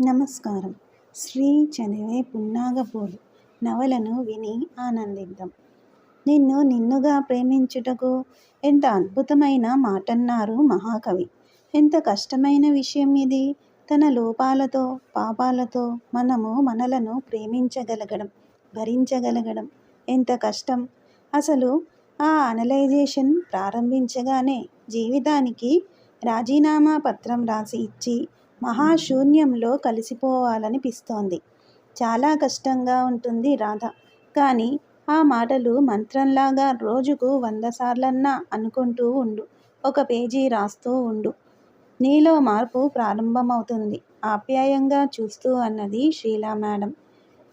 నమస్కారం. శ్రీ చదివే పున్నాగపూలు నవలను విని ఆనందిద్దాం. నిన్ను నిన్నుగా ప్రేమించుటకు ఎంత అద్భుతమైన మాటన్నారు మహాకవి. ఎంత కష్టమైన విషయం ఇది. తన లోపాలతో పాపాలతో మనము మనలను ప్రేమించగలగడం భరించగలగడం ఎంత కష్టం. అసలు ఆ అనలైజేషన్ ప్రారంభించగానే జీవితానికి రాజీనామా పత్రం రాసి ఇచ్చి మహాశూన్యంలో కలిసిపోవాలనిపిస్తోంది. చాలా కష్టంగా ఉంటుంది రాధ. కానీ ఆ మాటలు మంత్రంలాగా రోజుకు వంద సార్లన్నా అనుకుంటూ ఉండు. ఒక పేజీ రాస్తూ ఉండు. నీలో మార్పు ప్రారంభమవుతుంది. ఆప్యాయంగా చూస్తూ అన్నది షీలా మేడం.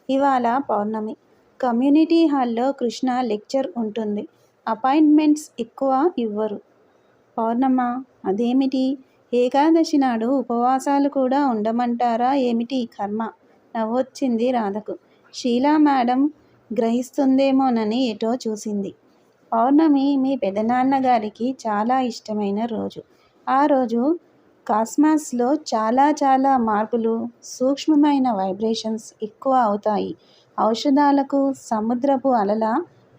ఇవాళ పౌర్ణమి. కమ్యూనిటీ హాల్లో కృష్ణ లెక్చర్ ఉంటుంది. అపాయింట్మెంట్స్ ఎక్కువ ఇవ్వరు. పౌర్ణమ? అదేమిటి? ఏకాదశి నాడు ఉపవాసాలు కూడా ఉండమంటారా? ఏమిటి కర్మ? నవ్వొచ్చింది రాధకు. షీలా మేడం గ్రహిస్తుందేమోనని ఎటో చూసింది. పౌర్ణమి మీ పెదనాన్నగారికి చాలా ఇష్టమైన రోజు. ఆ రోజు కాస్మాస్లో చాలా చాలా మార్పులు సూక్ష్మమైన వైబ్రేషన్స్ ఎక్కువ అవుతాయి. ఔషధాలకు సముద్రపు అలల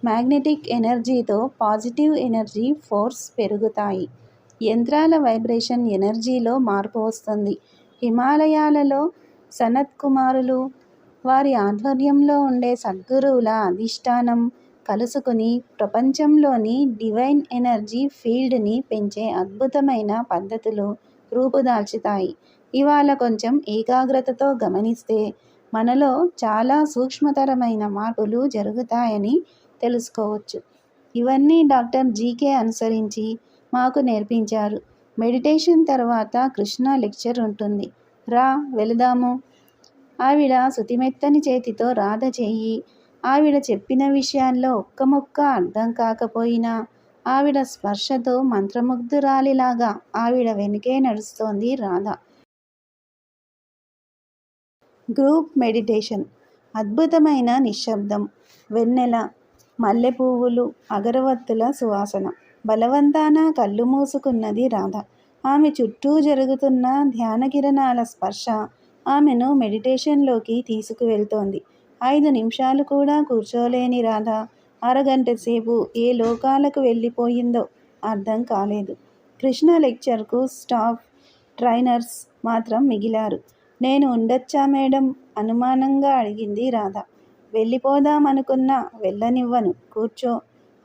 మ్యాగ్నెటిక్ ఎనర్జీతో పాజిటివ్ ఎనర్జీ ఫోర్స్ పెరుగుతాయి. యంత్రాల వైబ్రేషన్ ఎనర్జీలో మార్పు వస్తుంది. హిమాలయాలలో సనత్ కుమారులు వారి ఆధ్వర్యంలో ఉండే సద్గురువుల అధిష్టానం కలుసుకుని ప్రపంచంలోని డివైన్ ఎనర్జీ ఫీల్డ్ని పెంచే అద్భుతమైన పద్ధతులు రూపుదాల్చుతాయి. ఇవాళ కొంచెం ఏకాగ్రతతో గమనిస్తే మనలో చాలా సూక్ష్మతరమైన మార్పులు జరుగుతాయని తెలుసుకోవచ్చు. ఇవన్నీ డాక్టర్ జీకే అనుసరించి మాకు నేర్పించారు. మెడిటేషన్ తర్వాత కృష్ణ లెక్చర్ ఉంటుంది. రా వెళదాము. ఆవిడ సుతిమెత్తని చేతితో రాధ చెయ్యి. ఆవిడ చెప్పిన విషయాల్లో ఒక్క ముక్క అర్థం కాకపోయినా ఆవిడ స్పర్శతో మంత్రముగ్ధురాలిలాగా ఆవిడ వెనుకే నడుస్తోంది రాధ. Group meditation. అద్భుతమైన నిశ్శబ్దం. వెన్నెల మల్లెపువ్వులు అగరవత్తుల సువాసన. బలవంతాన కళ్ళు మూసుకున్నది రాధ. ఆమె చుట్టూ జరుగుతున్న ధ్యాన కిరణాల స్పర్శ ఆమెను మెడిటేషన్లోకి తీసుకువెళ్తోంది. ఐదు నిమిషాలు కూడా కూర్చోలేని రాధ అరగంట సేపు ఏ లోకాలకు వెళ్ళిపోయిందో అర్థం కాలేదు. కృష్ణ లెక్చర్కు స్టాఫ్ ట్రైనర్స్ మాత్రం మిగిలారు. నేను ఉండొచ్చా మేడం? అనుమానంగా అడిగింది రాధ. వెళ్ళిపోదామనుకున్నా వెళ్ళనివ్వను. కూర్చో.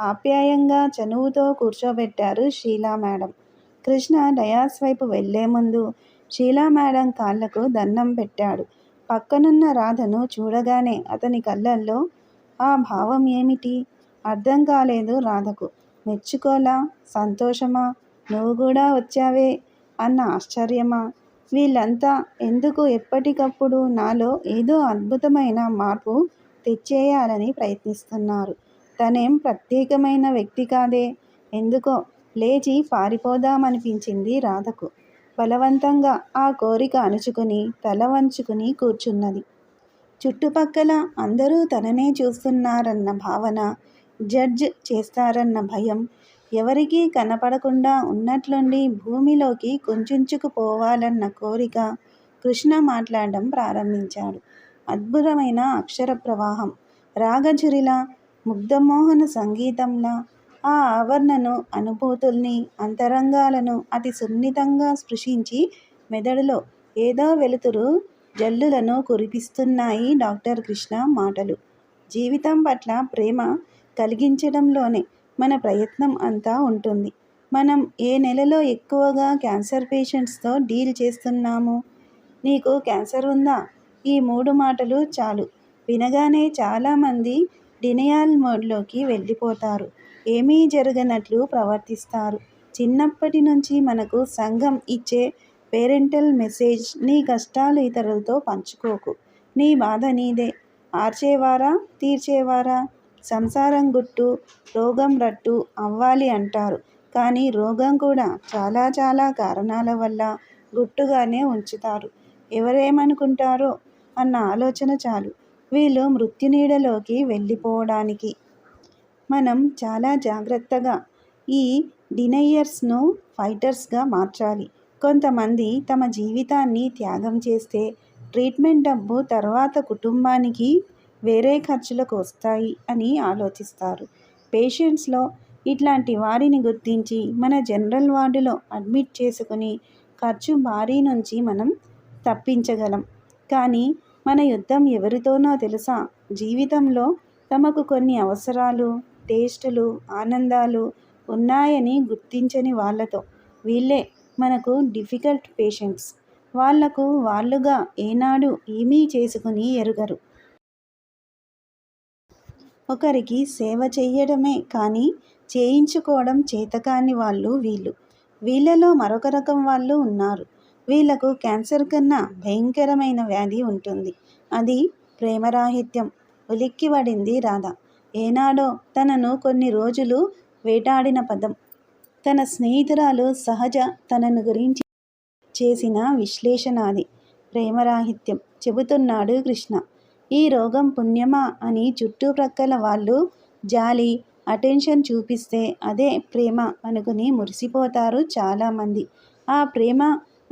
ఆప్యాయంగా చనువుతో కూర్చోబెట్టారు షీలా మేడం. కృష్ణ డయాస్ వైపు వెళ్ళే ముందు షీలా మేడం కాళ్ళకు దండం పెట్టాడు. పక్కనున్న రాధను చూడగానే అతని కళ్ళల్లో ఆ భావం ఏమిటి? అర్థం కాలేదు రాధకు. మెచ్చుకోలా? సంతోషమా? నువ్వు కూడా వచ్చావే? అన్న ఆశ్చర్యమా? వీళ్ళంతా ఎందుకు ఎప్పటికప్పుడు నాలో ఏదో అద్భుతమైన మార్పు తెచ్చేయాలని ప్రయత్నిస్తున్నారు. తనేం ప్రత్యేకమైన వ్యక్తి కాదే. ఎందుకో లేచి పారిపోదామనిపించింది రాధకు. బలవంతంగా ఆ కోరిక అణుచుకుని తల వంచుకుని కూర్చున్నది. చుట్టుపక్కల అందరూ తననే చూస్తున్నారన్న భావన జడ్జ్ చేస్తారన్న భయం ఎవరికీ కనపడకుండా ఉన్నట్లుండి భూమిలోకి కుంచుకుపోవాలన్న కోరిక కృష్ణ మాట్లాడడం ప్రారంభించాడు. అద్భుతమైన అక్షర ప్రవాహం. రాగజురిలా ముగ్ధమోహన సంగీతంలా ఆ ఆవరణను అనుభూతుల్ని అంతరంగాలను అతి సున్నితంగా స్పృశించి మెదడులో ఏదో వెలుతురు జల్లులను కురిపిస్తున్నాయి డాక్టర్ కృష్ణ మాటలు. జీవితం పట్ల ప్రేమ కలిగించడంలోనే మన ప్రయత్నం అంతా ఉంటుంది. మనం ఏ నెలలో ఎక్కువగా క్యాన్సర్ పేషెంట్స్తో డీల్ చేస్తున్నాము? నీకు క్యాన్సర్ ఉందా? ఈ మూడు మాటలు చాలు. వినగానే చాలామంది డినియాల్ మోడ్లోకి వెళ్ళిపోతారు. ఏమీ జరగనట్లు ప్రవర్తిస్తారు. చిన్నప్పటి నుంచి మనకు సంఘం ఇచ్చే పేరెంటల్ మెసేజ్ నీ కష్టాలు ఇతరులతో పంచుకోకు. నీ బాధ నీదే. ఆర్చేవారా? తీర్చేవారా? సంసారం గుట్టు రోగం రట్టు అవ్వాలి అంటారు. కానీ రోగం కూడా చాలా చాలా కారణాల వల్ల గుట్టుగానే ఉంచుతారు. ఎవరేమనుకుంటారో అన్న ఆలోచన చాలు. వీళ్ళు మృత్యునీడలోకి వెళ్ళిపోవడానికి. మనం చాలా జాగ్రత్తగా ఈ డినయర్స్ను ఫైటర్స్గా మార్చాలి. కొంతమంది తమ జీవితాన్ని త్యాగం చేస్తే ట్రీట్మెంట్ డబ్బు తర్వాత కుటుంబానికి వేరే ఖర్చులకు వస్తాయి అని ఆలోచిస్తారు. పేషెంట్స్లో ఇట్లాంటి వారిని గుర్తించి మన జనరల్ వార్డులో అడ్మిట్ చేసుకుని ఖర్చు భారీ నుంచి మనం తప్పించగలం. కానీ మన యుద్ధం ఎవరితోనో తెలుసా? జీవితంలో తమకు కొన్ని అవసరాలు టేస్టులు ఆనందాలు ఉన్నాయని గుర్తించని వాళ్ళతో. వీళ్ళే మనకు డిఫికల్ట్ పేషెంట్స్. వాళ్ళకు వాళ్ళుగా ఏనాడు ఏమీ చేసుకుని ఎరుగరు. ఒకరికి సేవ చెయ్యడమే కానీ చేయించుకోవడం చేతకాని వాళ్ళు వీళ్ళు. వీళ్ళలో మరొక రకం వాళ్ళు ఉన్నారు. వీళ్ళకు క్యాన్సర్ కన్నా భయంకరమైన వ్యాధి ఉంటుంది. అది ప్రేమరాహిత్యం. ఉలిక్కిపడింది రాధ. ఏనాడో తనను కొన్ని రోజులు వేటాడిన పదం. తన స్నేహితురాలు సహజ తనను గురించి చేసిన విశ్లేషణ అది ప్రేమరాహిత్యం. చెబుతున్నాడు కృష్ణ. ఈ రోగం పుణ్యమా అని చుట్టుప్రక్కల వాళ్ళు జాలి అటెన్షన్ చూపిస్తే అదే ప్రేమ అనుకుని మురిసిపోతారు చాలామంది. ఆ ప్రేమ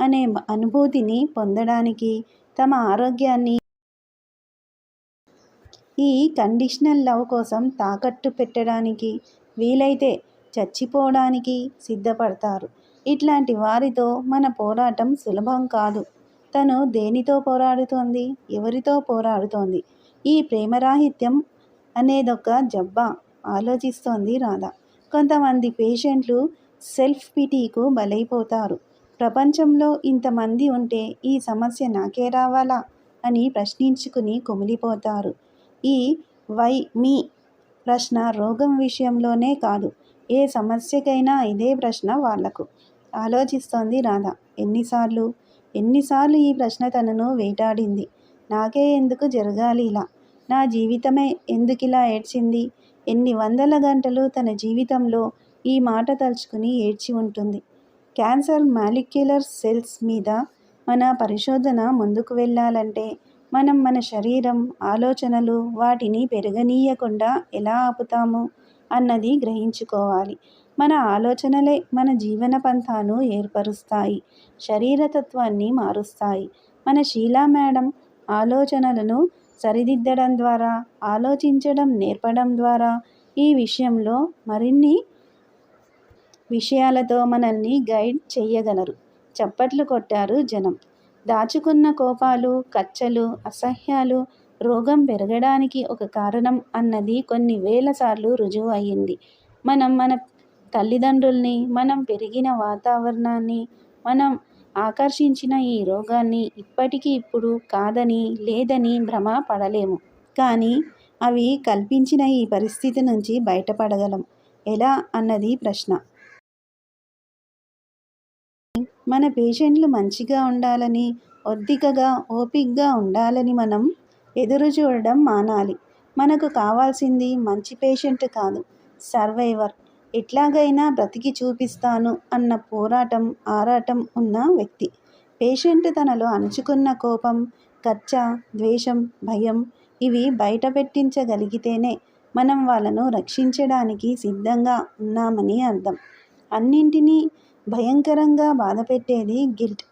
అనే అనుభూతిని పొందడానికి తమ ఆరోగ్యాన్ని ఈ కండిషనల్ లవ్ కోసం తాకట్టు పెట్టడానికి వీలైతే చచ్చిపోవడానికి సిద్ధపడతారు. ఇట్లాంటి వారితో మన పోరాటం సులభం కాదు. తను దేనితో పోరాడుతోంది? ఎవరితో పోరాడుతోంది? ఈ ప్రేమరాహిత్యం అనేదొక జబ్బ. ఆలోచిస్తోంది రాధ. కొంతమంది పేషెంట్లు సెల్ఫ్ పిటీకు బలైపోతారు. ప్రపంచంలో ఇంతమంది ఉంటే ఈ సమస్య నాకే రావాలా? అని ప్రశ్నించుకుని కుమిలిపోతారు. ఈ వై మీ ప్రశ్న రోగం విషయంలోనే కాదు. ఏ సమస్యకైనా ఇదే ప్రశ్న వాళ్ళకు. ఆలోచిస్తోంది రాధ. ఎన్నిసార్లు? ఎన్నిసార్లు ఈ ప్రశ్న తనను వేటాడింది? నాకే ఎందుకు జరగాలి ఇలా? నా జీవితమే ఎందుకు ఇలా ఏడ్చింది? ఎన్ని వందల గంటలు తన జీవితంలో ఈ మాట తలుచుకుని ఏడ్చి ఉంటుంది. క్యాన్సర్ మాలిక్యులర్ సెల్స్ మీద మన పరిశోధన ముందుకు వెళ్ళాలంటే మనం మన శరీరం ఆలోచనలు వాటిని పెరగనీయకుండా ఎలా ఆపుతాము అన్నది గ్రహించుకోవాలి. మన ఆలోచనలే మన జీవన పంథాను ఏర్పరుస్తాయి శరీరతత్వాన్ని మారుస్తాయి. మన షీలా మేడం ఆలోచనలను సరిదిద్దడం ద్వారా ఆలోచించడం నేర్పడం ద్వారా ఈ విషయంలో మరిన్ని విషయాలతో మనల్ని గైడ్ చెయ్యగలరు. చప్పట్లు కొట్టారు జనం. దాచుకున్న కోపాలు కచ్చలు అసహ్యాలు రోగం పెరగడానికి ఒక కారణం అన్నది కొన్ని వేల సార్లు రుజువు అయ్యింది. మనం మన తల్లిదండ్రుల్ని మనం పెరిగిన వాతావరణాన్ని మనం ఆకర్షించిన ఈ రోగాన్ని ఇప్పటికీ ఇప్పుడు కాదని లేదని భ్రమ పడలేము. కానీ అవి కల్పించిన ఈ పరిస్థితి నుంచి బయటపడగలం. ఎలా? అన్నది ప్రశ్న. మన పేషెంట్లు మంచిగా ఉండాలని ఒద్దికగా ఓపిక్గా ఉండాలని మనం ఎదురు చూడడం మానాలి. మనకు కావాల్సింది మంచి పేషెంట్ కాదు సర్వైవర్. ఎట్లాగైనా బ్రతికి చూపిస్తాను అన్న పోరాటం ఆరాటం ఉన్న వ్యక్తి. పేషెంట్ తనలో అణుచుకున్న కోపం కచ్చ ద్వేషం భయం ఇవి బయట పెట్టించగలిగితేనే మనం వాళ్ళను రక్షించడానికి సిద్ధంగా ఉన్నామని అర్థం. అన్నింటినీ భయంకరంగా బాధపెట్టేది గిల్ట్.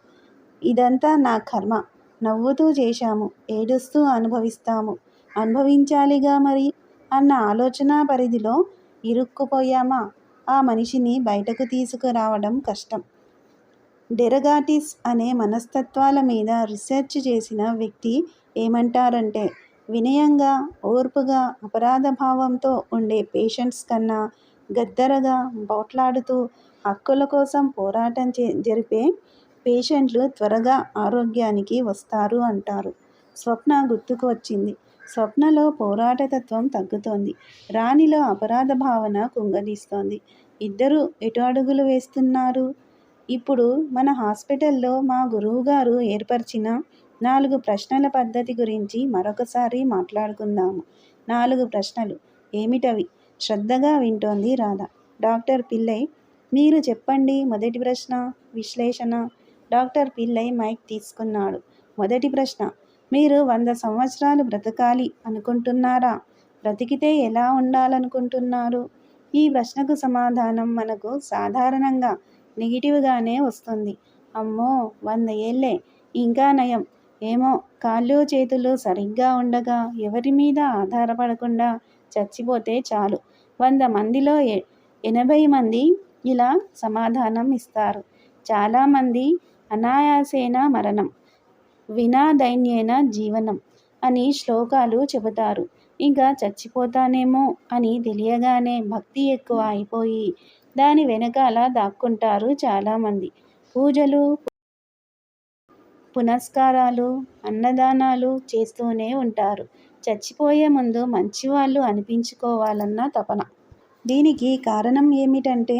ఇదంతా నా కర్మ. నవ్వుతూ చేశాము. ఏడుస్తూ అనుభవిస్తాము. అనుభవించాలిగా మరి? అన్న ఆలోచన పరిధిలో ఇరుక్కుపోయామా? ఆ మనిషిని బయటకు తీసుకురావడం కష్టం. డెరగాటిస్ అనే మనస్తత్వాల మీద రీసెర్చ్ చేసిన వ్యక్తి ఏమంటారంటే వినయంగా ఓర్పుగా అపరాధ భావంతో ఉండే పేషెంట్స్ కన్నా గద్దరగా బౌట్లాడుతూ హక్కుల కోసం పోరాటం జరిపే పేషెంట్లు త్వరగా ఆరోగ్యానికి వస్తారు అంటారు. స్వప్న గుర్తుకు వచ్చింది. స్వప్నలో పోరాటతత్వం తగ్గుతోంది. రాణిలో అపరాధ భావన కుంగదీస్తోంది. ఇద్దరు ఎటు అడుగులు వేస్తున్నారు? ఇప్పుడు మన హాస్పిటల్లో మా గురువుగారు ఏర్పరిచిన నాలుగు ప్రశ్నల పద్ధతి గురించి మరొకసారి మాట్లాడుకుందాము నాలుగు ప్రశ్నలు. ఏమిటవి? శ్రద్ధగా వింటోంది రాధ. డాక్టర్ పిల్లై మీరు చెప్పండి. మొదటి ప్రశ్న విశ్లేషణ. డాక్టర్ పిల్లై మైక్ తీసుకున్నాడు. మొదటి ప్రశ్న మీరు వంద సంవత్సరాలు బ్రతకాలి అనుకుంటున్నారా? బ్రతికితే ఎలా ఉండాలనుకుంటున్నారు? ఈ ప్రశ్నకు సమాధానం మనకు సాధారణంగా నెగిటివ్గానే వస్తుంది. అమ్మో వంద ఏళ్ళే ఇంకా నయం. ఏమో కాళ్ళు చేతులు సరిగ్గా ఉండగా ఎవరి మీద ఆధారపడకుండా చచ్చిపోతే చాలు. వంద మందిలో ఎనభై మంది ఇలా సమాధానం ఇస్తారు. చాలామంది అనాయాసేన మరణం వినా దైన్యేన జీవనం అని శ్లోకాలు చెబుతారు. ఇంకా చచ్చిపోతానేమో అని తెలియగానే భక్తి ఎక్కువ అయిపోయి దాని వెనకాల దాక్కుంటారు చాలామంది. పూజలు పునస్కారాలు అన్నదానాలు చేస్తూనే ఉంటారు. చచ్చిపోయే ముందు మంచివాళ్ళు అనిపించుకోవాలన్న తపన. దీనికి కారణం ఏమిటంటే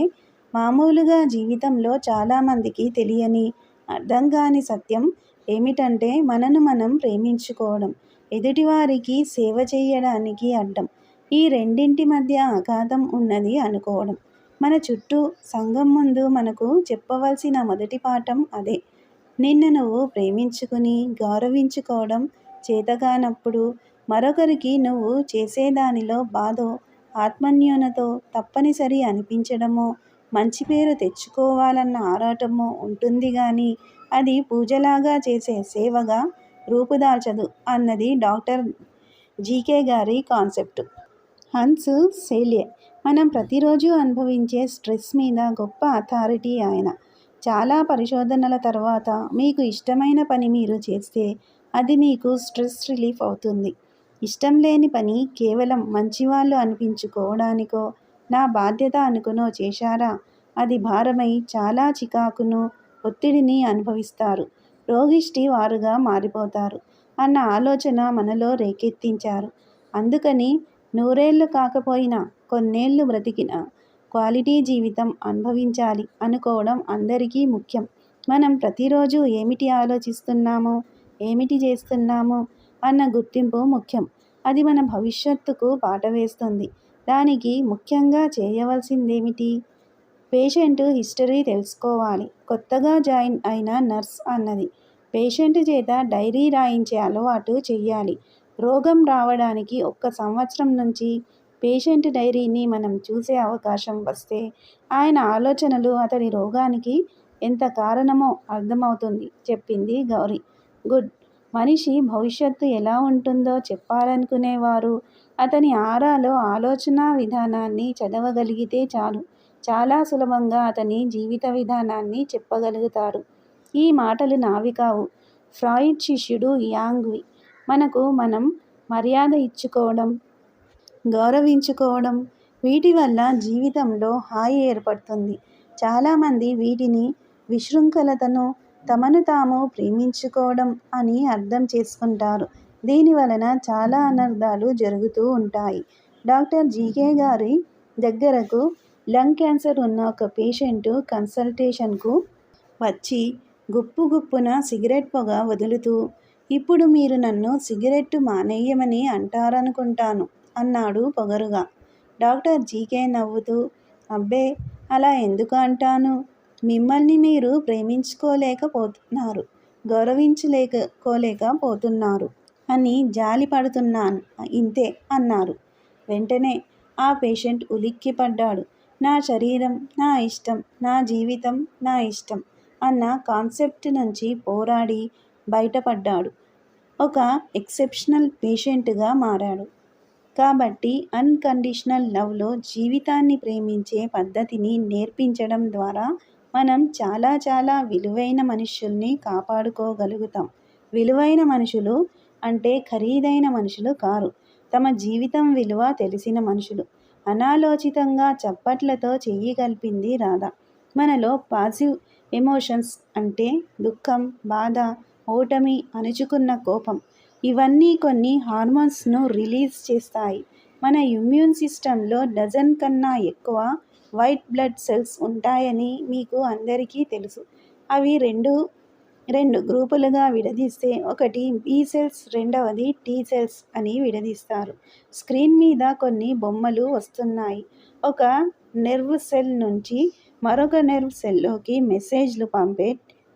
మామూలుగా జీవితంలో చాలామందికి తెలియని అర్థం కాని సత్యం ఏమిటంటే మనను మనం ప్రేమించుకోవడం ఎదుటివారికి సేవ చేయడానికి అడ్డం ఈ రెండింటి మధ్య అగాధం ఉన్నది అనుకోవడం. మన చుట్టూ సంఘం ముందు మనకు చెప్పవలసిన మొదటి పాఠం అదే. నిన్ను నువ్వు ప్రేమించుకుని గౌరవించుకోవడం చేతగానప్పుడు మరొకరికి నువ్వు చేసేదానిలో బాధో ఆత్మన్యూనతో తప్పనిసరి అనిపించడమో మంచి పేరు తెచ్చుకోవాలన్న ఆరాటము ఉంటుంది కానీ అది పూజలాగా చేసే సేవగా రూపుదాల్చదు అన్నది డాక్టర్ జీకే గారి కాన్సెప్ట్. హన్స్ సేల్యే మనం ప్రతిరోజు అనుభవించే స్ట్రెస్ మీద గొప్ప అథారిటీ ఆయన. చాలా పరిశోధనల తర్వాత మీకు ఇష్టమైన పని మీరు చేస్తే అది మీకు స్ట్రెస్ రిలీఫ్ అవుతుంది. ఇష్టం లేని పని కేవలం మంచివాళ్ళు అనిపించుకోవడానికో నా బాధ్యత అనుకునో చేశారా? అది భారమై చాలా చికాకును ఒత్తిడిని అనుభవిస్తారు. రోగిష్టి వారుగా మారిపోతారు అన్న ఆలోచన మనలో రేకెత్తించారు. అందుకని నూరేళ్ళు కాకపోయినా కొన్నేళ్ళు బ్రతికిన క్వాలిటీ జీవితం అనుభవించాలి అనుకోవడం అందరికీ ముఖ్యం. మనం ప్రతిరోజు ఏమిటి ఆలోచిస్తున్నామో ఏమిటి చేస్తున్నామో అన్న గుర్తింపు ముఖ్యం. అది మన భవిష్యత్తుకు పాట వేస్తుంది. దానికి ముఖ్యంగా చేయవలసిందేమిటి? పేషెంట్ హిస్టరీ తెలుసుకోవాలి. కొత్తగా జాయిన్ అయిన నర్స్ అన్నది. పేషెంట్ చేత డైరీ రాయించే అలవాటు చెయ్యాలి. రోగం రావడానికి ఒక్క సంవత్సరం నుంచి పేషెంట్ డైరీని మనం చూసే అవకాశం వస్తే ఆయన ఆలోచనలు అతడి రోగానికి ఎంత కారణమో అర్థమవుతుంది చెప్పింది గౌరీ. గుడ్. మనిషి భవిష్యత్తు ఎలా ఉంటుందో చెప్పాలనుకునేవారు. అతని ఆరాలో ఆలోచన విధానాన్ని చదవగలిగితే చాలు. చాలా సులభంగా అతని జీవిత విధానాన్ని చెప్పగలుగుతారు. ఈ మాటలు నావి కావు. ఫ్రాయిడ్ శిష్యుడు యాంగ్వి. మనకు మనం మర్యాద ఇచ్చుకోవడం గౌరవించుకోవడం వీటి వల్ల జీవితంలో హాయి ఏర్పడుతుంది. చాలామంది వీటిని విశృంఖలతను తమను తాము ప్రేమించుకోవడం అని అర్థం చేసుకుంటారు. దీని వలన చాలా అనర్థాలు జరుగుతూ ఉంటాయి. డాక్టర్ జీకే గారి దగ్గరకు లంగ్ క్యాన్సర్ ఉన్న ఒక పేషెంట్ కన్సల్టేషన్కు వచ్చి గుప్పు గుప్పున సిగరెట్ పొగ వదులుతూ ఇప్పుడు మీరు నన్ను సిగరెట్టు మానేయమని అంటారనుకుంటాను అన్నాడు పొగరుగా. డాక్టర్ జీకే నవ్వుతూ అబ్బే అలా ఎందుకు అంటాను? మిమ్మల్ని మీరు ప్రేమించుకోలేకపోతున్నారు గౌరవించలేకపోలేకపోతున్నారు అని జాలి పడుతున్నాను ఇంతే అన్నారు. వెంటనే ఆ పేషెంట్ ఉలిక్కిపడ్డాడు. నా శరీరం నా ఇష్టం నా జీవితం నా ఇష్టం అన్న కాన్సెప్ట్ నుంచి పోరాడి బయటపడ్డాడు. ఒక ఎక్సెప్షనల్ పేషెంట్గా మారాడు. కాబట్టి అన్కండిషనల్ లవ్లో జీవితాన్ని ప్రేమించే పద్ధతిని నేర్పించడం ద్వారా మనం చాలా చాలా విలువైన మనుషుల్ని కాపాడుకోగలుగుతాం. విలువైన మనుషులు అంటే ఖరీదైన మనుషులు కారు. తమ జీవితం విలువ తెలిసిన మనుషులు. అనాలోచితంగా చప్పట్లతో చెయ్యి కలిపింది రాధ. మనలో పాజిటివ్ ఎమోషన్స్ అంటే దుఃఖం బాధ ఓటమి అణుచుకున్న కోపం ఇవన్నీ కొన్ని హార్మోన్స్ను రిలీజ్ చేస్తాయి. మన ఇమ్యూన్ సిస్టంలో డజన్ కన్నా ఎక్కువ వైట్ బ్లడ్ సెల్స్ ఉంటాయని మీకు అందరికీ తెలుసు. అవి రెండు రెండు గ్రూపులుగా విడదీస్తే ఒకటి బి సెల్స్ రెండవది టీ సెల్స్ అని విడదీస్తారు. స్క్రీన్ మీద కొన్ని బొమ్మలు వస్తున్నాయి. ఒక నెర్వ్ సెల్ నుంచి మరొక నెర్వ్ సెల్లోకి మెసేజ్లు పంపే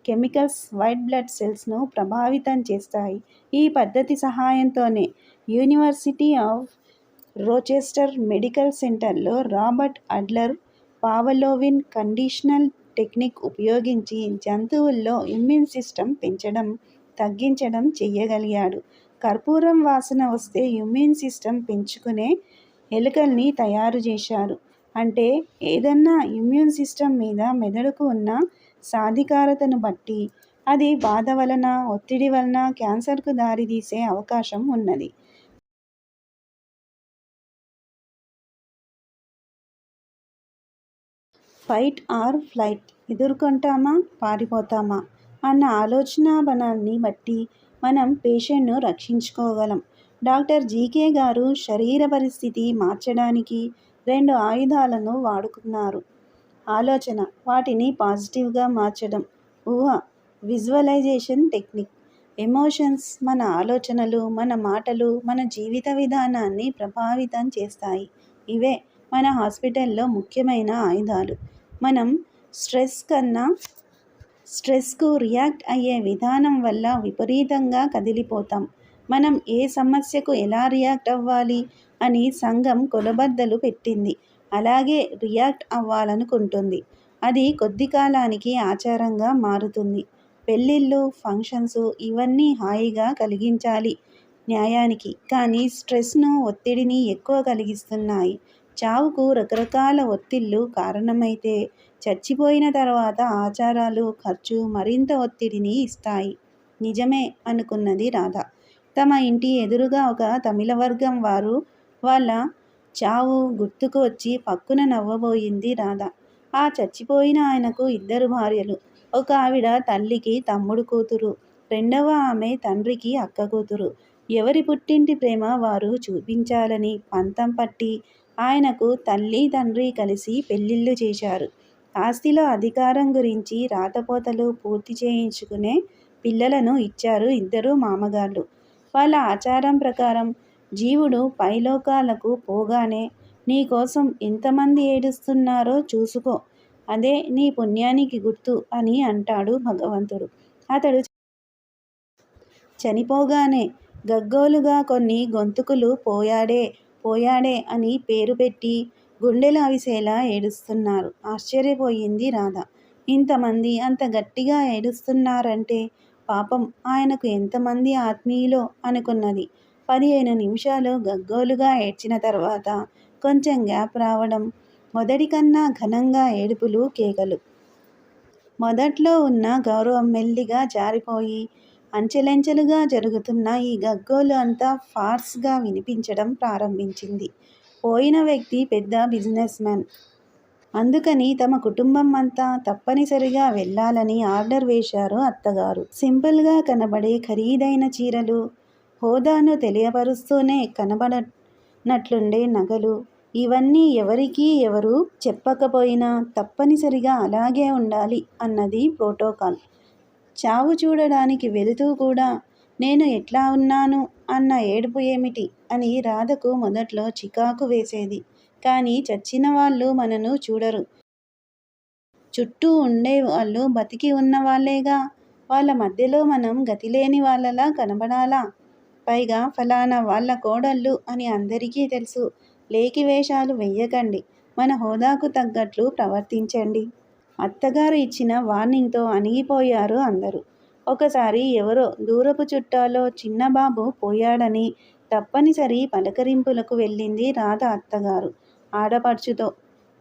కెమికల్స్ వైట్ బ్లడ్ సెల్స్ను ప్రభావితం చేస్తాయి. ఈ పద్ధతి సహాయంతోనే యూనివర్సిటీ ఆఫ్ రోచెస్టర్ మెడికల్ సెంటర్లో రాబర్ట్ అడ్లర్ పావలోవిన్ కండిషనల్ టెక్నిక్ ఉపయోగించి జంతువుల్లో ఇమ్యూన్ సిస్టమ్ పెంచడం తగ్గించడం చెయ్యగలిగాడు కర్పూరం వాసన వస్తే ఇమ్యూన్ సిస్టమ్ పెంచుకునే ఎలుకల్ని తయారు చేశారు. అంటే ఏదన్నా ఇమ్యూన్ సిస్టమ్ మీద మెదడుకు ఉన్న సాధికారతను బట్టి అది బాధ వలన ఒత్తిడి వలన క్యాన్సర్కు దారితీసే అవకాశం ఉన్నది. Fight or flight. ఎదుర్కొంటామా? పారిపోతామా? అన్న ఆలోచన బలాన్ని బట్టి మనం పేషెంట్ను రక్షించుకోగలం. డాక్టర్ జీకే గారు శరీర పరిస్థితి మార్చడానికి రెండు ఆయుధాలను వాడుకున్నారు. ఆలోచన వాటిని పాజిటివ్గా మార్చడం. ఊహ విజువలైజేషన్ టెక్నిక్. ఎమోషన్స్ మన ఆలోచనలు మన మాటలు మన జీవిత విధానాన్ని ప్రభావితం చేస్తాయి. ఇవే మన హాస్పిటల్లో ముఖ్యమైన ఆయుధాలు. మనం స్ట్రెస్ కన్నా స్ట్రెస్కు రియాక్ట్ అయ్యే విధానం వల్ల విపరీతంగా కదిలిపోతాం. మనం ఏ సమస్యకు ఎలా రియాక్ట్ అవ్వాలి అని సంఘం కొలబద్దలు పెట్టింది. అలాగే రియాక్ట్ అవ్వాలనుకుంటుంది. అది కొద్ది కాలానికి ఆచారంగా మారుతుంది. పెళ్ళిళ్ళు ఫంక్షన్స్ ఇవన్నీ హాయిగా కలిగించాలి న్యాయానికి. కానీ స్ట్రెస్ను ఒత్తిడిని ఎక్కువ కలిగిస్తున్నాయి. చావుకు రకరకాల ఒత్తిళ్ళు కారణమైతే చచ్చిపోయిన తర్వాత ఆచారాలు ఖర్చు మరింత ఒత్తిడిని ఇస్తాయి. నిజమే అనుకున్నది రాధ. తమ ఇంటి ఎదురుగా ఒక తమిళ వర్గం వారు వాళ్ళ చావు గుర్తుకు వచ్చి పక్కున నవ్వబోయింది రాధ. ఆ చచ్చిపోయిన ఆయనకు ఇద్దరు భార్యలు. ఒక ఆవిడ తల్లికి తమ్ముడు కూతురు. రెండవ ఆమె తండ్రికి అక్క కూతురు. ఎవరి పుట్టింటి ప్రేమ వారు చూపించాలని పంతం పట్టి ఆయనకు తల్లి తండ్రి కలిసి పెళ్ళిళ్ళు చేశారు. ఆస్తిలో అధికారం గురించి రాతపోతలు పూర్తి చేయించుకునే పిల్లలను ఇచ్చారు ఇద్దరు మామగాళ్ళు వాళ్ళ ఆచారం ప్రకారం జీవుడు పైలోకాలకు పోగానే నీకోసం ఎంతమంది ఏడుస్తున్నారో చూసుకో. అదే నీ పుణ్యానికి గుర్తు అని అంటాడు భగవంతుడు. అతడు చనిపోగానే గగ్గోలుగా కొన్ని గొంతుకులు పోయాడే పోయాడే అని పేరు పెట్టి గుండెలు అవిసేలా ఏడుస్తున్నారు. ఆశ్చర్యపోయింది రాధ. ఇంతమంది అంత గట్టిగా ఏడుస్తున్నారంటే పాపం ఆయనకు ఎంతమంది ఆత్మీయులో అనుకున్నది. పదిహేను నిమిషాలు గగ్గోలుగా ఏడ్చిన తర్వాత కొంచెం గ్యాప్ రావడం మొదటి కన్నా ఘనంగా ఏడుపులు కేకలు. మొదట్లో ఉన్న గౌరవం మెల్లిగా జారిపోయి అంచెలంచెలుగా జరుగుతున్న ఈ గగ్గోలు అంతా ఫార్స్గా వినిపించడం ప్రారంభించింది. పోయిన వ్యక్తి పెద్ద బిజినెస్ మ్యాన్. అందుకని తమ కుటుంబం అంతా తప్పనిసరిగా వెళ్ళాలని ఆర్డర్ వేశారు అత్తగారు. సింపుల్గా కనబడే ఖరీదైన చీరలు హోదాను తెలియపరుస్తూనే కనబడనట్లుండే నగలు ఇవన్నీ ఎవరికీ ఎవరు చెప్పకపోయినా తప్పనిసరిగా అలాగే ఉండాలి అన్నది ప్రోటోకాల్. చావు చూడడానికి వెళుతూ కూడా నేను ఎట్లా ఉన్నాను అన్న ఏడుపు ఏమిటి అని రాధకు మొదట్లో చికాకు వేసేది. కానీ చచ్చిన వాళ్ళు మనను చూడరు. చుట్టూ ఉండే వాళ్ళు బతికి ఉన్న వాళ్ళేగా. వాళ్ళ మధ్యలో మనం గతిలేని వాళ్ళలా కనబడాలా? పైగా ఫలానా వాళ్ళ కోడళ్ళు అని అందరికీ తెలుసు. లేకి వేషాలు వెయ్యకండి. మన హోదాకు తగ్గట్లు ప్రవర్తించండి. అత్తగారు ఇచ్చిన వార్నింగ్తో అణిగిపోయారు అందరూ. ఒకసారి ఎవరో దూరపు చుట్టాలో చిన్నబాబు పోయాడని తప్పనిసరి పలకరింపులకు వెళ్ళింది రాధ అత్తగారు. ఆడపడుచుతో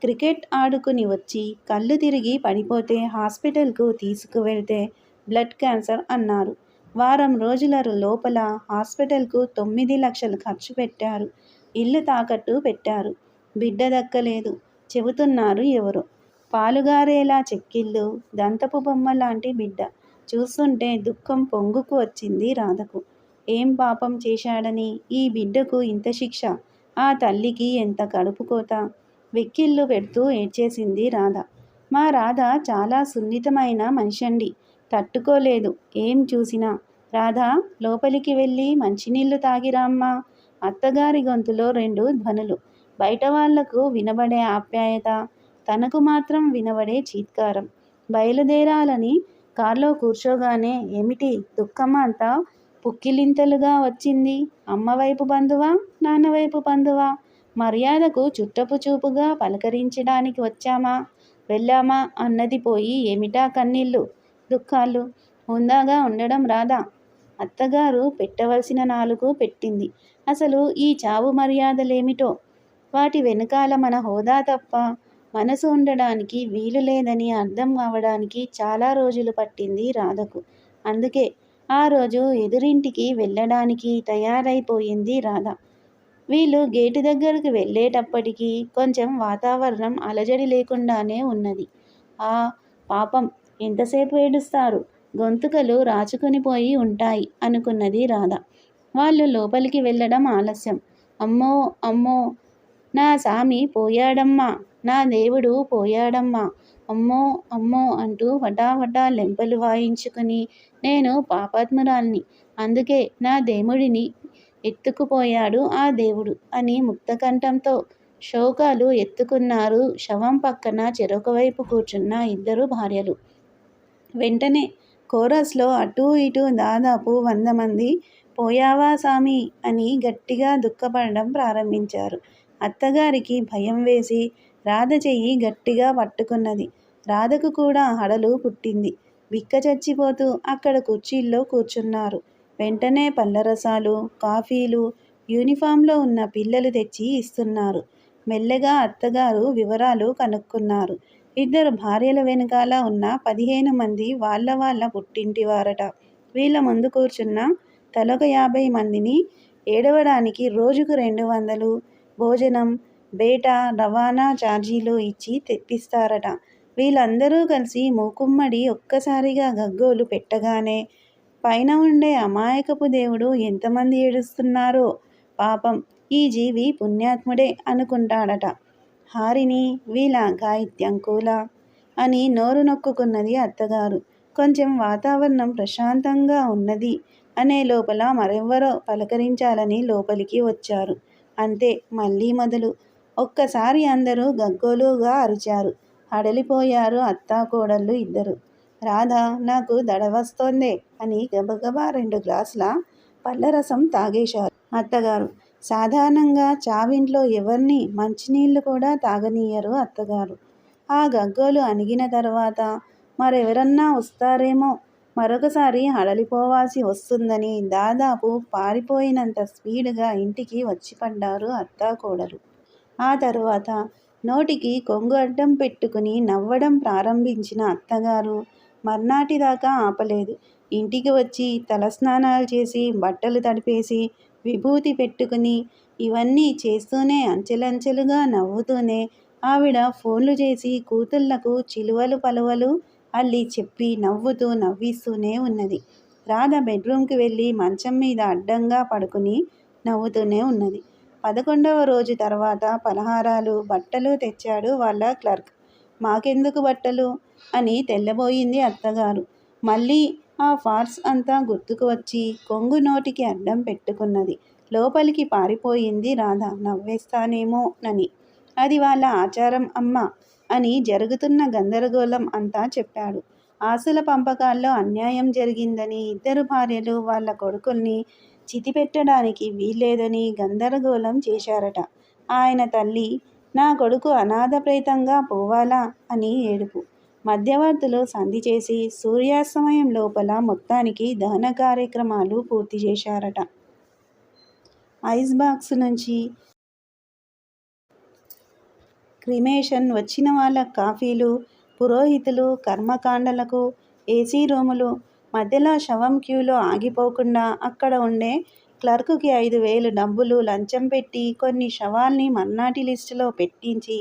క్రికెట్ ఆడుకుని వచ్చి కళ్ళు తిరిగి పడిపోతే హాస్పిటల్కు తీసుకువెళ్తే బ్లడ్ క్యాన్సర్ అన్నారు. వారం రోజుల లోపల హాస్పిటల్కు తొమ్మిది లక్షలు ఖర్చు పెట్టారు. ఇల్లు తాకట్టు పెట్టారు. బిడ్డ దక్కలేదు. చెబుతున్నారు ఎవరో. పాలుగారేలా చెక్కిళ్ళు దంతపు బొమ్మ లాంటి బిడ్డ. చూస్తుంటే దుఃఖం పొంగుకు వచ్చింది రాధకు. ఏం పాపం చేశాడని? ఈ బిడ్డకు ఇంత శిక్ష? ఆ తల్లికి ఎంత కడుపుకోత వెక్కిళ్ళు పెడుతూ ఏడ్చేసింది రాధ. మా రాధ చాలా సున్నితమైన మనిషండి. తట్టుకోలేదు. ఏం చూసినా? రాధ లోపలికి వెళ్ళి మంచినీళ్ళు తాగిరామ్మా అత్తగారి గొంతులో రెండు ధ్వనులు. బయట వాళ్ళకు వినబడే ఆప్యాయత తనకు మాత్రం వినబడే చీత్కారం. బయలుదేరాలని కారులో కూర్చోగానే ఏమిటి? దుఃఖం అంతా? పుక్కిలింతలుగా వచ్చింది. అమ్మవైపు బంధువా? నాన్నవైపు బంధువా? మర్యాదకు చుట్టపు చూపుగా పలకరించడానికి వచ్చామా? వెళ్ళామా? అన్నది పోయి ఏమిటా కన్నీళ్ళు? దుఃఖాలు? హుందాగా ఉండడం రాదా అత్తగారు పెట్టవలసిన నాలుగు పెట్టింది. అసలు ఈ చావు మర్యాదలేమిటో? వాటి వెనకాల మన హోదా తప్ప మనసు ఉండడానికి వీలు లేదని అర్థం అవడానికి చాలా రోజులు పట్టింది రాధకు. అందుకే ఆ రోజు ఎదురింటికి వెళ్ళడానికి తయారైపోయింది రాధ. వీళ్ళు గేటు దగ్గరకు వెళ్ళేటప్పటికీ కొంచెం వాతావరణం అలజడి లేకుండానే ఉన్నది. ఆ పాపం ఎంతసేపు ఏడుస్తారు? గొంతుకలు రాచుకునిపోయి ఉంటాయి అనుకున్నది రాధ. వాళ్ళు లోపలికి వెళ్ళడం ఆలస్యం. అమ్మో అమ్మో నా సామి పోయాడమ్మా నా దేవుడు పోయాడమ్మా అమ్మో అమ్మో అంటూ వటావటా లెంపలు వాయించుకుని నేను పాపాత్మురాల్ని అందుకే నా దేముడిని ఎత్తుకుపోయాడు ఆ దేవుడు అని ముక్తకంఠంతో శోకాలు ఎత్తుకున్నారు శవం పక్కన చెరొకవైపు కూర్చున్న ఇద్దరు భార్యలు. వెంటనే కోరస్లో అటూ ఇటూ దాదాపు వంద మంది పోయావా సామి అని గట్టిగా దుఃఖపడడం ప్రారంభించారు. అత్తగారికి భయం వేసి రాధ చెయ్యి గట్టిగా పట్టుకున్నది. రాధకు కూడా హడలు పుట్టింది. విక్క చచ్చిపోతూ అక్కడ కుర్చీల్లో కూర్చున్నారు. వెంటనే పళ్ళరసాలు, కాఫీలు యూనిఫాంలో ఉన్న పిల్లలు తెచ్చి ఇస్తున్నారు. మెల్లగా అత్తగారు వివరాలు కనుక్కున్నారు. ఇద్దరు భార్యల వెనకాల ఉన్న పదిహేను మంది వాళ్ళ వాళ్ళ పుట్టింటివారట. వీళ్ళ ముందు కూర్చున్న తలొక యాభై మందిని ఏడవడానికి రోజుకు రెండు వందలు భోజనం, బేట, రవాణా ఛార్జీలు ఇచ్చి తెప్పిస్తారట. వీళ్ళందరూ కలిసి మూకుమ్మడి ఒక్కసారిగా గగ్గోలు పెట్టగానే పైన ఉండే అమాయకపు దేవుడు ఎంతమంది ఏడుస్తున్నారో పాపం ఈ జీవి పుణ్యాత్ముడే అనుకుంటాడట. హారిని వీళ్ళ గాయిత్యంకులా అని నోరు నొక్కుకున్నది అత్తగారు. కొంచెం వాతావరణం ప్రశాంతంగా ఉన్నది అనే లోపల మరెవ్వరో పలకరించాలని లోపలికి వచ్చారు. అంతే మళ్ళీ మొదలు. ఒక్కసారి అందరూ గగ్గోలుగా అరిచారు. హడలిపోయారు అత్తా ఇద్దరు ఇద్దరూ. రాధ నాకు దడ వస్తోందే అని గబగబా రెండు గ్లాసుల పళ్ళరసం తాగేశారు అత్తగారు. సాధారణంగా చావింట్లో ఎవరిని మంచినీళ్ళు కూడా తాగనీయరు అత్తగారు. ఆ గగ్గోలు అణిగిన తర్వాత మరెవరన్నా వస్తారేమో మరొకసారి హడలిపోవాల్సి వస్తుందని దాదాపు పారిపోయినంత స్పీడ్గా ఇంటికి వచ్చిపడ్డారు అత్తా కోడలు. ఆ తరువాత నోటికి కొంగు అడ్డం పెట్టుకుని నవ్వడం ప్రారంభించిన అత్తగారు మర్నాటిదాకా ఆపలేదు. ఇంటికి వచ్చి తలస్నానాలు చేసి బట్టలు తడిపేసి విభూతి పెట్టుకుని ఇవన్నీ చేస్తూనే అంచెలంచెలుగా నవ్వుతూనే ఆవిడ ఫోన్లు చేసి కూతుళ్ళకు చిలువలు పలువలు అల్లి చెప్పి నవ్వుతూ నవ్విస్తూనే ఉన్నది. రాధ బెడ్రూమ్కి వెళ్ళి మంచం మీద అడ్డంగా పడుకుని నవ్వుతూనే ఉన్నది. పదకొండవ రోజు తర్వాత పలహారాలు, బట్టలు తెచ్చాడు వాళ్ళ క్లర్క్. మాకెందుకు బట్టలు? అని తెల్లబోయింది అత్తగారు. మళ్ళీ ఆ ఫార్స్ అంతా గుర్తుకు వచ్చి కొంగు నోటికి అడ్డం పెట్టుకున్నది. లోపలికి పారిపోయింది రాధ నవ్వేస్తానేమోనని. అది వాళ్ళ ఆచారం అమ్మ అని జరుగుతున్న గందరగోళం అంతా చెప్పాడు. ఆస్తుల పంపకాల్లో అన్యాయం జరిగిందని ఇద్దరు భార్యలు వాళ్ళ కొడుకుల్ని చితిపెట్టడానికి వీల్లేదని గందరగోళం చేశారట. ఆయన తల్లి నా కొడుకు అనాథప్రేతంగా పోవాలా అని ఏడుపు. మధ్యవర్తులు సంధి చేసి సూర్యాస్తమయం లోపల మొత్తానికి దహన కార్యక్రమాలు పూర్తి చేశారట. ఐస్ బాక్స్ నుంచి క్రిమేషన్ వచ్చిన వాళ్ళ కాఫీలు, పురోహితులు, కర్మకాండలకు ఏసీ రూములు, మధ్యలో శవం క్యూలో ఆగిపోకుండా అక్కడ ఉండే క్లర్కుకి ఐదు వేలు డబ్బులు లంచం పెట్టి కొన్ని శవాల్ని మర్నాటి లిస్టులో పెట్టించి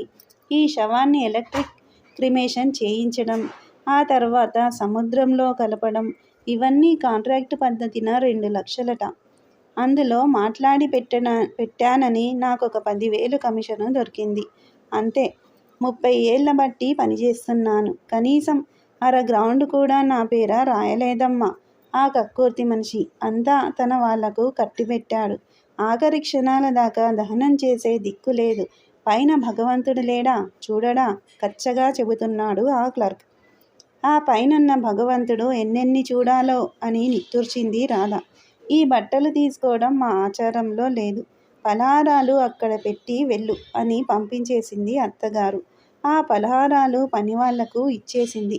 ఈ శవాన్ని ఎలక్ట్రిక్ క్రిమేషన్ చేయించడం, ఆ తర్వాత సముద్రంలో కలపడం ఇవన్నీ కాంట్రాక్ట్ పద్ధతిన రెండు లక్షలట. అందులో మాట్లాడి పెట్టన పెట్టానని నాకు ఒక పదివేలు కమిషను దొరికింది. అంతే ముప్పై ఏళ్ళ బట్టి పనిచేస్తున్నాను. కనీసం అర గ్రౌండ్ కూడా నా పేర రాయలేదమ్మా ఆ కక్కుర్తి మనిషి. అంతా తన వాళ్ళకు కట్టిపెట్టాడు ఆఖరి క్షణాల దాకా దహనం చేసే దిక్కు లేదు పైన భగవంతుడు లేడా? చూడడా? కచ్చగా చెబుతున్నాడు ఆ క్లర్క్. ఆ పైనన్న భగవంతుడు ఎన్నెన్ని చూడాలో అని నిట్టూర్చింది రాధ. ఈ బట్టలు తీసుకోవడం మా ఆచారంలో లేదు. పలహారాలు అక్కడ పెట్టి వెళ్ళు అని పంపించేసింది అత్తగారు. ఆ పలహారాలు పనివాళ్ళకు ఇచ్చేసింది.